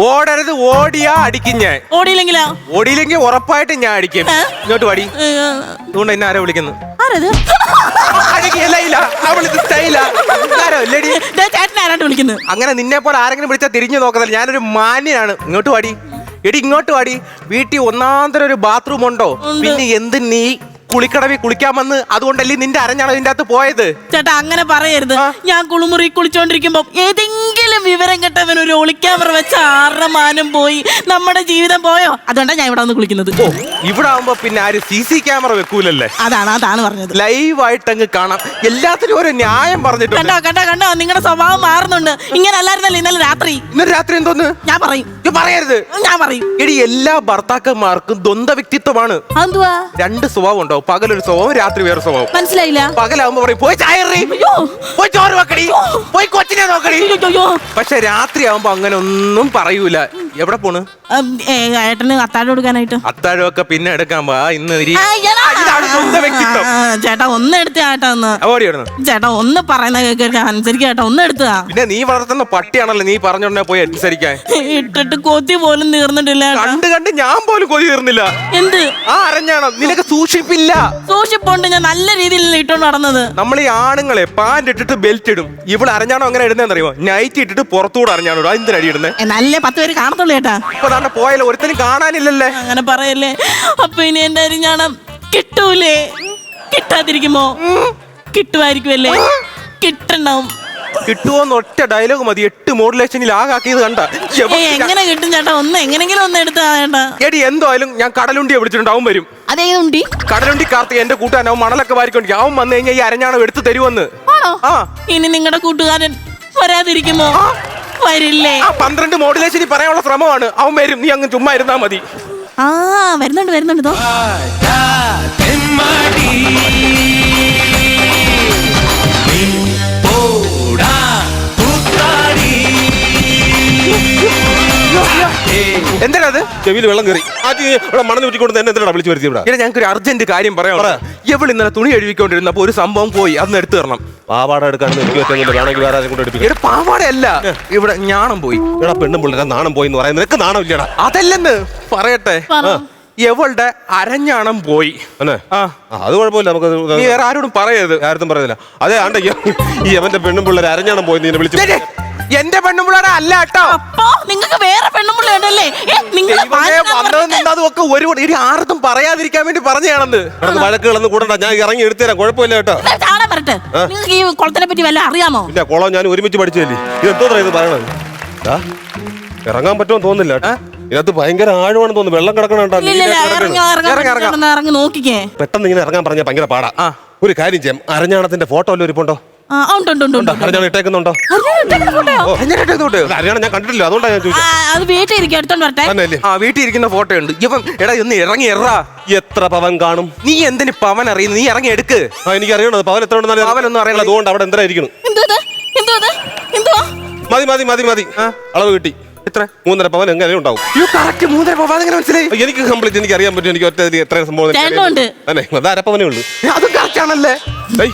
ഓടരുത് ഓടിയാ അടിക്കും ഞാൻ. ഓടിയില്ലെങ്കിലോ? ഓടിയില്ലെങ്കിൽ ഉറപ്പായിട്ട് ഞാൻ അടിക്കും. ഇങ്ങോട്ട് പാടി അതുകൊണ്ട് എന്നെ ആരാ വിളിക്കുന്നു ആരത്? അങ്ങനെ നിന്നെ പോലെ ആരെങ്കിലും വിളിച്ചാൽ തിരിഞ്ഞു നോക്കുന്നില്ല ഞാനൊരു മാന്യനാണ്. ഇങ്ങോട്ട് വാടി. എടി ഇങ്ങോട്ട് വാടി. വീട്ടിൽ ഒന്നാന്തരം ഒരു ബാത്റൂം ഉണ്ടോ. പിന്നെ എന്ത് നീ കുളിക്കടവിൽ കുളിക്കാൻ വന്ന് അതുകൊണ്ടല്ലേ നിന്റെ അരഞ്ഞാണ് നിന്റെ അകത്ത് പോയത്? ചേട്ടാ അങ്ങനെ പറയരുത്. ഞാൻ കുളിമുറി കുളിച്ചോണ്ടിരിക്കുമ്പോ ഏതെങ്കിലും വിവരം കെട്ടവൻ ഒരു ഒളിക്യാമറ വെച്ച ആറര മാനം പോയി? നമ്മുടെ ജീവിതം പോയോ? അതുകൊണ്ടാണ് ഞാൻ ഇവിടെ വന്ന് കുളിക്കുന്നത്. ഓ ഇവിടെ ആവുമ്പോ പിന്നെ ആര് സി സി ക്യാമറ വെക്കൂലല്ലേ? അതാണ് അതാണ് പറഞ്ഞത്. ലൈവായിട്ട് അങ്ങ് കാണാം. എല്ലാത്തിനും ഒരു ന്യായം പറഞ്ഞിട്ടുണ്ട്. കണ്ടോ കണ്ടോ കണ്ടോ? നിങ്ങളുടെ സ്വഭാവം മാറുന്നുണ്ട്. ഇങ്ങനെ അല്ലായിരുന്നല്ലോ ഇന്നലെ രാത്രി. ഇന്നലെ രാത്രി എന്തോന്ന്? ഞാൻ പറയും. പറയരുത്. ഞാൻ പറയും. എടി എല്ലാ ഭർത്താക്കന്മാർക്കും ദ്വന്ദ്വ വ്യക്തിത്വമാണ് രണ്ട് സ്വഭാവം ഉണ്ടാവും പകലൊരു സ്വഭാവം രാത്രി വേറെ സ്വഭാവം. മനസ്സിലായില്ല. പകലാവുമ്പോ പറയും പോയി ചായ എറി. അയ്യോ. പോയി ചോറ് വെക്കടി പോയി കൊച്ചിനെ നോക്കടി. അയ്യോ, പക്ഷെ രാത്രി ആവുമ്പോ അങ്ങനെ ഒന്നും പറയൂല. എവിടെ പോണ്? ഏട്ടന് അത്താഴം കൊടുക്കാനായിട്ട്. അത്താഴമൊക്കെ പിന്നെ എടുക്കാൻ പാ ഇന്ന് ഇരി- സ്വന്തം വ്യക്തിത്വം. ചേട്ടാ ഒന്ന് എടുത്ത ചേട്ടാ ഒന്ന്. ഓടി ചേട്ടാ ഒന്ന് പറയുന്ന കേൾക്കാൻ അനുസരിക്കുക ചേട്ടാ ഒന്ന് എടുത്തതാ. പിന്നെ നീ വളർത്തുന്ന പട്ടിയാണല്ലോ നീ പറഞ്ഞോടനെ പോയി അനുസരിക്കാൻ. ഇട്ടിട്ട് കൊത്തി പോലും തീർന്നിട്ടില്ല. കണ്ട് കണ്ട് ഞാൻ പോലും കൊതി തീർന്നില്ല. എന്ത്? ആ അരഞ്ഞാണ്? നിനക്ക് സൂക്ഷിപ്പില്ല. സൂക്ഷിപ്പുണ്ട് ഞാൻ നല്ല രീതിയിൽ ഇട്ടോണ്ട് നടന്നത്. നമ്മൾ ഈ ആണുങ്ങളെ പാന്റ് ഇട്ടിട്ട് ബെൽറ്റ് ഇടും. ഇവിടെ അരഞ്ഞാണോ അങ്ങനെ ഇടുന്നതെന്ന് അറിയോ നൈറ്റ് ഇട്ടിട്ട് പുറത്തൂടെ അരഞ്ഞാണോ അതിന് അടി ഇടുന്നത് നല്ല പത്ത് പേര് കാണത്തുള്ളൂ ചേട്ടാ. ഇപ്പൊ തന്നെ പോയാലോ ഒരുത്തനും കാണാനില്ലല്ലേ? അങ്ങനെ പറയല്ലേ. അപ്പൊ ഇനി എന്റെ അരിഞ്ഞാണം കിട്ടൂലേ? കിട്ടാതിരിക്കുമോ? കിട്ടുമായിരിക്കുമല്ലേ? കിട്ടണം. കിട്ടുമോന്ന് ഒറ്റ ഡയലോഗ് മതി. എട്ട് മോഡുലേഷനിൽ ആകാക്കിയത് കണ്ട. എങ്ങനെ കിട്ടും ചേട്ടാ? ഒന്ന് എങ്ങനെങ്കിലും ഒന്ന് എടുത്താ ചേട്ടാ എടി എന്തായാലും ഞാൻ കടലുണ്ടിയെ വിളിച്ചിട്ടുണ്ട്. അവൻ വരും. അതേതുണ്ടി കടലുണ്ടി കാർത്തി എന്റെ കൂട്ടുകാരൻ അവൻ മണലൊക്കെ വാരിക്കൊണ്ടിരിക്കും അവൻ വന്നു കഴിഞ്ഞാൽ ഈ അരഞ്ഞാണം എടുത്ത് തരുമെന്ന് ആണോ? ആ. ഇനി നിങ്ങളുടെ കൂട്ടുകാരൻ വരാതിരിക്കുമോ? വരില്ലേ? ആ പന്ത്രണ്ട് മോഡുലേഷനിൽ പറയാനുള്ള ശ്രമമാണ്. അവൻ വരും. നീ അങ്ങ് ചുമ്മാ ഇരുന്നാ മതി. ആ വരുന്നുണ്ട് വരുന്നുണ്ട് ഇതോ. എന്താ അത്? ചെവിയിൽ വെള്ളം കയറി. ആദ്യം ഇവിടെ മണൽ ഊറ്റിക്കൊണ്ട് തന്നെ എന്തിനാണ് വിളിച്ചു വരുത്തി ഇവിടെ? ഇവിടെ ഞങ്ങൾക്ക് ഒരു അർജന്റ് കാര്യം പറയാം എവിടെ ഇന്നലെ തുണി എഴുതിക്കൊണ്ടിരുന്നപ്പോ ഒരു സംഭവം പോയി. അന്ന് എടുത്തു തരണം. പാവാട എടുക്കാണെന്ന് എനിക്ക് പറ്റുന്നില്ല. വേണമെങ്കിൽ വേറെ ആരെയും കൊണ്ട് എടുപ്പിക്കാം. ഇവിടെ പാവാടയല്ല. ഇവിടെ ഞാണം പോയി. ഇവിടെ പെണ്ണും പിള്ളേരെ നാണം പോയി എന്ന് പറയാൻ നിനക്ക് നാണം ഇല്ലടാ അതല്ലെന്ന്. പറയട്ടെ. പറ. എവളുടെ അരഞ്ഞാണം പോയി. അല്ലേ ആ. ആ, അത് കുഴപ്പമില്ല. നമുക്ക് നീ വേറെ ആരോടും പറയരുത്. ആരും പറയുന്നില്ല അതെ ആണ്ട് ഈ അവന്റെ പെണ്ണും പിള്ളേർ അരഞ്ഞാണം പോയി നീ വിളിച്ചു. എന്റെ പെണ്ണുമ്പിള്ളയുടെ അല്ല കേട്ടോ. അപ്പൊ നിങ്ങൾക്ക് വേറെ പെണ്ണുമ്പിള്ള ഉണ്ടല്ലേ ഒരു ഇനി ആർക്കും പറയാതിരിക്കാൻ വേണ്ടി പറഞ്ഞാണെന്ന് വഴക്കുകളൊന്നും വഴക്ക് കൂടണ്ട. ഞാൻ ഇറങ്ങി എടുത്തുതരാം. കുഴപ്പമില്ല കേട്ടോ. ചാടാൻ വരട്ടെ. നിങ്ങൾക്ക് ഈ കുളത്തിനെ പറ്റി വല്ല അറിയാമോ? ഇല്ല കുളം ഞാൻ ഒരുമിച്ച് പഠിച്ചല്ലേ ഇത് എന്തോ ഇത് പറയണത്? ദാ, ഇറങ്ങാൻ പറ്റുമെന്ന് തോന്നുന്നില്ല കേട്ടോ. ഇതിനകത്ത് ഭയങ്കര ആഴമാണെന്ന് തോന്നുന്നു. വെള്ളം കിടക്കണ ഇല്ല ഇല്ല ഇറങ്ങി ഇറങ്ങി ഇറങ്ങ്, ഇറങ്ങ്. ഇറങ്ങി. ഇറങ്ങി നോക്കിക്കേ. പെട്ടെന്ന് ഇങ്ങനെ ഇറങ്ങാൻ പറഞ്ഞാൽ ഭയങ്കര പാടാ. ഒരു കാര്യം ചെയ്യാം. അരഞ്ഞാണത്തിന്റെ ഫോട്ടോ ഒരു ഇരിപ്പുണ്ടോ? അരഞ്ഞാണം ഇട്ടേക്കുന്നുണ്ടോ? അരഞ്ഞാണം ഞാൻ കണ്ടിട്ടില്ല അതുകൊണ്ടാണ് ഞാൻ ചോദിച്ചത്. അത് വീട്ടിൽ ഇരിക്കും എടുത്തോണ്ട് വരട്ടെ. തന്നെ ആ വീട്ടിൽ ഇരിക്കുന്ന ഫോട്ടോ ഉണ്ട്. ഇവൻ എടാ ഒന്ന് ഇറങ്ങി എറാ. എത്ര പവൻ കാണും? നീ എന്തിന് പവൻ അറിയുന്നു? നീ ഇറങ്ങി എടുക്ക്. ആ എനിക്ക് അറിയണത് പവൻ എത്ര ഉണ്ടെന്ന് പവനൊന്നും അറിയണം. അതുകൊണ്ട് അവിടെ എന്തായിരിക്കണം എന്തോ ഇത്? എന്തോ ഇത്? എന്തുവാ? മതി മതി മതി മതി. അളവ് കിട്ടി. എത്ര? മൂന്നര പവൻ എങ്ങനെ ഉണ്ടാവും. യു കറക്റ്റ് മൂന്നര പവൻ അതെങ്ങനെ മനസ്സിലായി? എനിക്ക് കംപ്ലീറ്റ് എനിക്ക് അറിയാൻ പറ്റും. എനിക്ക് ഒറ്റ എത്ര സംഭവം എനിക്ക് അറിയാൻ ചേട്ടനുണ്ട്. പറ്റും. അത് അരപ്പവനേ ഉള്ളൂ. അതും കറക്റ്റ് ആണല്ലേ? ഏയ്,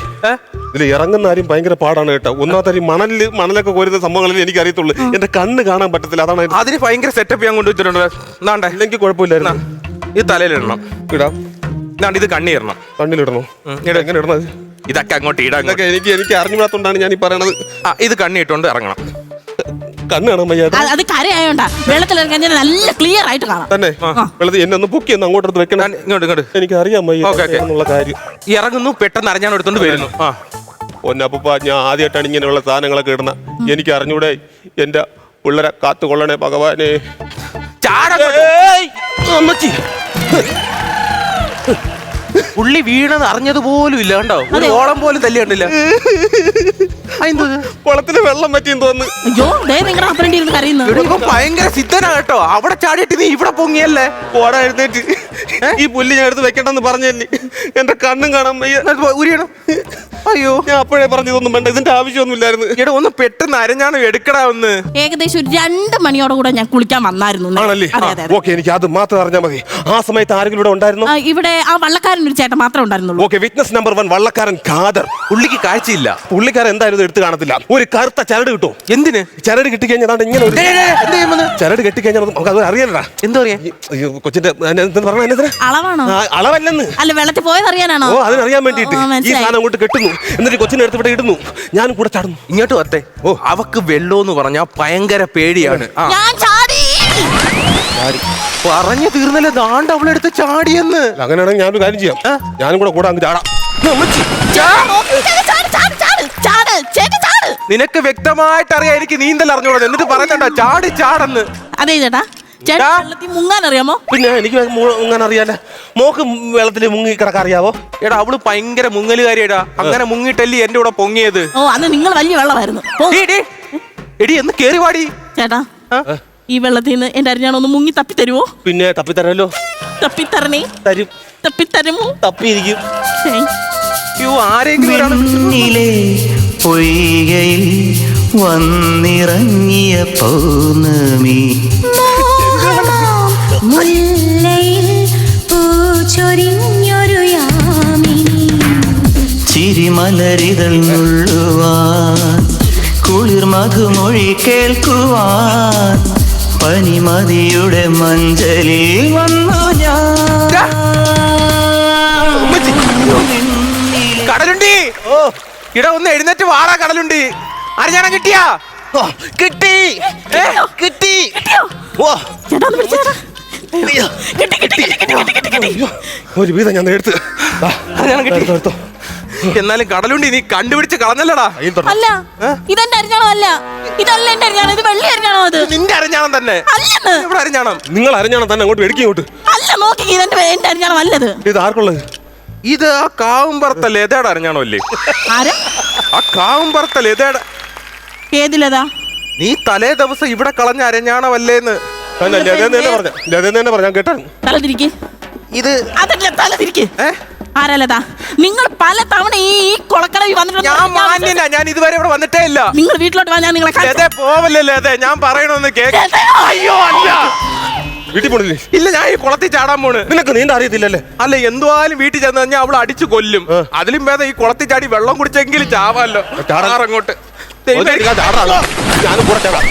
ഇതിൽ ഇറങ്ങുന്ന ആരും ഭയങ്കര പാടാണ് കേട്ടോ. ഒന്നാമത്തെ മണലിൽ മണലൊക്കെ കോരുന്ന സംഭവങ്ങളിൽ എനിക്ക് അറിയത്തുള്ളൂ. എന്റെ കണ്ണ് കാണാൻ പറ്റത്തില്ല അതാണ് അതിന് ഭയങ്കര സെറ്റപ്പ് ഞാൻ കൊണ്ടുവച്ചിട്ടുണ്ട് ഇല്ലെങ്കിൽ കുഴപ്പമില്ലായിരുന്നു. ഇത്. തലയിലിടണം. ഇടാം. ഇതാണ്ട് ഇത് കണ്ണി ഇടണം കണ്ണിലിടണോ എങ്ങനെ ഇടണത്? ഇതൊക്കെ അങ്ങോട്ട് ഇടാം ഇതൊക്കെ എനിക്ക് എനിക്ക് അറിഞ്ഞുകൂടാത്തോണ്ടാണ് ഞാൻ ഈ പറയണത്. ആ ഇത് കണ്ണി ഇട്ടോണ്ട് ഇറങ്ങണം. കണ്ണ് കാണാൻ അത് കരയായോണ്ടാ. നല്ല ക്ലിയർ ആയിട്ട് കാണാം. തന്നെ? വെള്ളത്തിൽ എന്നെ ഒന്ന് പൊക്കി ഒന്ന് അങ്ങോട്ടെടുത്ത് വെക്കണം. ഇങ്ങോട്ട് ഇങ്ങോട്ട്. എനിക്ക് അറിയാൻ വയ്യ. എന്നുള്ള കാര്യം. ഇറങ്ങുന്നു പെട്ടെന്ന് അറിഞ്ഞാണ് എടുത്തോണ്ട് വരുന്നു. ആ. പൊന്നപ്പ ഞാൻ ആദ്യമായിട്ടാണ് ഇങ്ങനെയുള്ള സാധനങ്ങളൊക്കെ ഇടുന്ന. എനിക്ക് അറിഞ്ഞൂടെ എന്റെ പിള്ളേരെ കാത്തുകൊള്ളണേ ഭഗവാനെ. ഏയ്! അമ്മച്ചി. പുള്ളി വീണത് അറിഞ്ഞത് പോലും ഇല്ല കണ്ടോ? ഒരു ഓളം പോലും തല്ലി കണ്ടില്ല? കുളത്തിൽ വെള്ളം പറ്റിയെന്ന് തോന്നുന്നു. അയ്യോ ദേ നിങ്ങളുടെ അപ്പനണ്ടി ഇരുന്ന് കരയുന്നു. എടോ, ഇവൻ ഭയങ്കര സിദ്ധനാ കേട്ടോ. അവിടെ ചാടിയിട്ട് നീ ഇവിടെ പൊങ്ങിയല്ലേ? പോടാ എഴുന്നേറ്റ്. ഈ പുല്ല് ഞാൻ എടുത്ത് വെക്കണ്ടെന്ന് പറഞ്ഞല്ലേ എന്റെ കണ്ണും കാണാൻ വയ്യ. എന്നിട്ട് പോ- ഉരിയണം. അയ്യോ. ഞാൻ അപ്പോഴേ പറഞ്ഞതൊന്നും വേണ്ട ഇതിന്റെ ആവശ്യമൊന്നുമില്ലായിരുന്നു. എടാ ഒന്ന് പെട്ടെന്ന് അരഞ്ഞാണ് എടുക്കടാ ഒന്ന്. ഏകദേശം ഒരു രണ്ട് മണിയോടെ കൂടെ ഞാൻ കുളിക്കാൻ വന്നായിരുന്നു. ഇന്നലെ. ആണല്ലേ? അതെ അതെ അതെ. ഓക്കെ എനിക്ക് അത് മാത്രം അറിഞ്ഞാൽ മതി. ആ സമയത്ത് ആരെങ്കിലും ഇവിടെ ഉണ്ടായിരുന്നു? ആ, ഇവിടെ ആ വള്ളക്കാരൻ ഒരു ചേട്ടൻ മാത്രമേ ഉണ്ടായിരുന്നുള്ളൂ. ഓക്കെ വിറ്റ്നസ് നമ്പർ വൺ വള്ളക്കാരൻ ഖാദർ. പുള്ളിക്ക് കാഴ്ചയില്ല. പുള്ളിക്കാരൻ എന്തായാലും ഇത് എടുത്ത് കാണത്തില്ല. ഒരു കറുത്ത ചരട് കിട്ടും. എന്തിന്? ചരട് കിട്ടിക്കഴിഞ്ഞാൽ കഴിഞ്ഞാൽ ഇങ്ങനെ ഒരു എന്ത് ചെയ്യുമെന്ന് ചരട് കെട്ടിക്കഴിഞ്ഞാൽ നമുക്ക് അത് അറിയാലടാ. എന്താ പറയാ അയ്യോ, കൊച്ചിന്റെ പറഞ്ഞു അളവാണോ? അളവല്ലെന്ന്. അല്ല വെള്ളത്തിൽ പോയത് അറിയാനാണോ ഓ അതിനറിയാൻ വേണ്ടിയിട്ട്. ഈ മനസ്സിലായി. സാധനം അങ്ങോട്ട് കെട്ടുന്നു. എന്നിട്ട് കൊച്ചിനെ എടുത്ത് ഇവിടെ ഇടുന്നു. ഞാനും കൂടെ ചാടുന്നു. ഇങ്ങോട്ട് വത്തേ ഓ അവക്ക് വെള്ളോ എന്ന് പറഞ്ഞാ ഭയങ്കര പേടിയാണ്. ആ. ഞാൻ ചാടി. പറഞ്ഞു തീർന്നല്ലേ ദാണ്ട് അവളെടുത്ത് ചാടിയെന്ന്. അങ്ങനെയാണെങ്കിൽ ഞാനൊരു കാര്യം ചെയ്യാം. ഞാനും കൂടെ കൂടെ അങ്ങ് ചാടാം. അമ്മച്ചി, ചാട്, നോക്കി ചാട്, ചാട്, ചാട്, ചാട്, ചാട്, ചാട്. നിനക്ക് വ്യക്തമായിട്ട് അറിയാം എനിക്ക് നീന്തൽ അറിഞ്ഞോളൂ എന്നിട്ട് പറഞ്ഞാ ചാടി ചാടന്ന്. അതെ ചേട്ടാ ചേട്ടാ ഡാ. വെള്ളത്തിൽ മുങ്ങാൻ അറിയാമോ? പിന്നെ എനിക്ക് മുങ്ങാൻ അറിയാലേ മോക്ക് വെള്ളത്തിൽ മുങ്ങി കിടക്കാൻ അറിയാവോ? എടാ അവൾ ഭയങ്കര മുങ്ങലുകാരിയടാ. അങ്ങനെ മുങ്ങിട്ടല്ലേ എന്റെ കൂടെ പൊങ്ങിയത്? ഓ അന്ന് നിങ്ങൾ വലിയ വെള്ളമായിരുന്നു. എടി എന്ന് കേറി പാടി ചേട്ടാ? ഈ വെള്ളത്തിൽ നിന്ന് എന്റെ അരിഞ്ഞാണോ ഒന്ന് മുങ്ങി തപ്പി തരുമോ പിന്നെ തപ്പി തരല്ലോ തപ്പി തരണേ തരും. തപ്പി തരുമോ തപ്പിയിരിക്കും. അയ്യോ ആരെങ്കിലും പൊയ്കയിൽ വന്നിറങ്ങിയ പൗർണമി. മുല്ലയിൽ പൂച്ചൊരിഞ്ഞൊരു യാമിനി. ചിരിമലരിതൾ നുള്ളുവാൻ കുളിർ മധുമൊഴി കേൾക്കുവാൻ പനിമതിയുടെ മഞ്ചലിൽ വന്നു ഞാൻ. കടലുണ്ടി. ഓ ഇട ഒന്ന് എഴുന്നേറ്റ് വാടാ കടലുണ്ടി. അറിഞ്ഞാണം കിട്ടിയാ? കിട്ടി? കിട്ടി? ഓ. ചേട്ടാ ഒരു വീതം ഞാൻ എടുത്ത് എടുത്തോ. എന്നാലും കടലുണ്ടി നീ കണ്ടുപിടിച്ച് കളഞ്ഞല്ലടാ. അല്ല ഇതെന്റെ അരിഞ്ഞാണോ അല്ല? ഇതല്ല എന്റെ അരിഞ്ഞാണോ? ഇത് വെള്ളി അരിഞ്ഞാണോ അത്? നിന്റെ അരഞ്ഞാണം തന്നെ. ഇവിടെ അരഞ്ഞാണം? നിങ്ങൾ അറിഞ്ഞാണ് തന്നെ അങ്ങോട്ട് എടുക്കി ഇങ്ങോട്ട്. അല്ല നോക്കി ഇതെന്റെ എന്റെ അരിഞ്ഞാണോ അല്ലത്. ഇത് ആർക്കുള്ളത്? ഇത് ആ കാവുംപറത്ത ലതയുടെ അരിഞ്ഞാണോ അല്ലേ? ആ കാവുംപറത്ത ലതയുടെ ഏതിലതാ? നീ തലേ ദിവസം ഇവിടെ കളഞ്ഞ അരഞ്ഞാണമല്ലേന്ന്. തന്നെ പറഞ്ഞ. കേട്ടാ. തല തിരിക്ക്. ഇത് അതല്ല തല തിരിക്ക്. നിങ്ങൾ പല തവണ ഈ കൊളക്കടവി വന്നിട്ടുണ്ട് ഞാൻ മാന്യനാ. ഞാൻ ഇതുവരെ ഇവിടെ വന്നിട്ടേ ഇല്ല. നിങ്ങൾ വീട്ടിലോട്ട് വാ ഞാൻ നിങ്ങളെ ലതേ പോവല്ലേ അതെ ഞാൻ പറയണമെന്ന് കേക്ക് അയ്യോ അല്ല. വീട്ടിൽ പോണില്ലേ? ഇല്ല ഞാൻ ഈ കുളത്തിൽ ചാടാൻ പോണ്. നിനക്ക് നീണ്ട അറിയത്തില്ലല്ലേ? അല്ല എന്തുവായാലും വീട്ടിൽ ചെന്ന് കഴിഞ്ഞാൽ അവൾ അടിച്ചു കൊല്ലും. അതിലും ഭേദം ഈ കുളത്തിൽ ചാടി വെള്ളം കുടിച്ചെങ്കിലും ചാവാല്ലോ. ചാടാറങ്ങോട്ട്. ഞാനും കൂടെ ചാടാം.